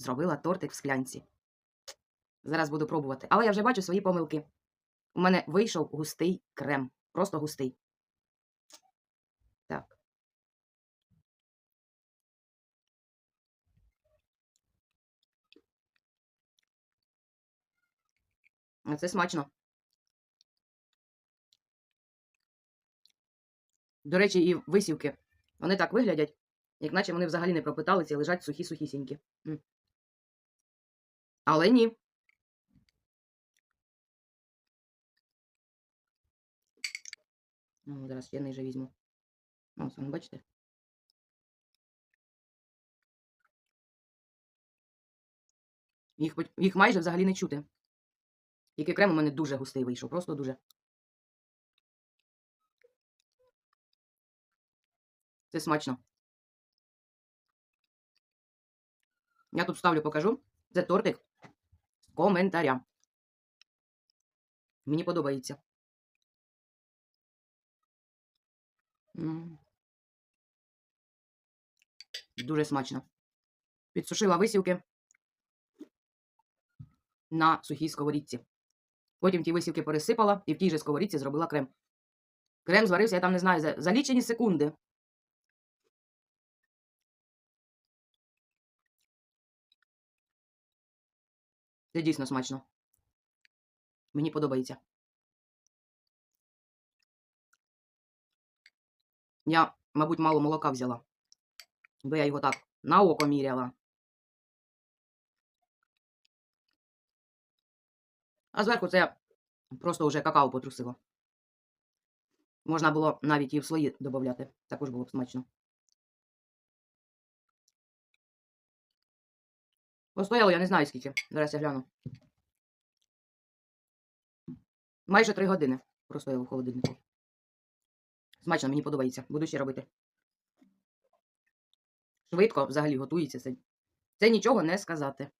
зробила тортик в склянці. Зараз буду пробувати. Але я вже бачу свої помилки. У мене вийшов густий крем. Просто густий. Так. Це смачно. До речі, і висівки. Вони так виглядять, як наче вони взагалі не пропиталися і лежать сухі-сухісінькі. Але ні. Ну, зараз я ниже візьму. Ось, вон, бачите? Їх, їх майже взагалі не чути. Тільки крем у мене дуже густий вийшов, просто дуже. Це смачно. Я тут ставлю, покажу. Це тортик коментаря. Мені подобається. Дуже смачно. Підсушила висівки на сухій сковорідці. Потім ті висівки пересипала і в тій же сковорідці зробила крем. Крем зварився, я там не знаю, за, лічені секунди. Це дійсно смачно. Мені подобається. Я, мабуть, мало молока взяла. Бо я його так на око міряла. А зверху це просто вже какао потрусило. Можна було навіть і в свої додати. Також було б смачно. Постояло, я не знаю скільки. Зараз я гляну. Майже три години простояло в холодильнику. Смачно, мені подобається. Буду ще робити. Швидко взагалі готується це. Це нічого не сказати.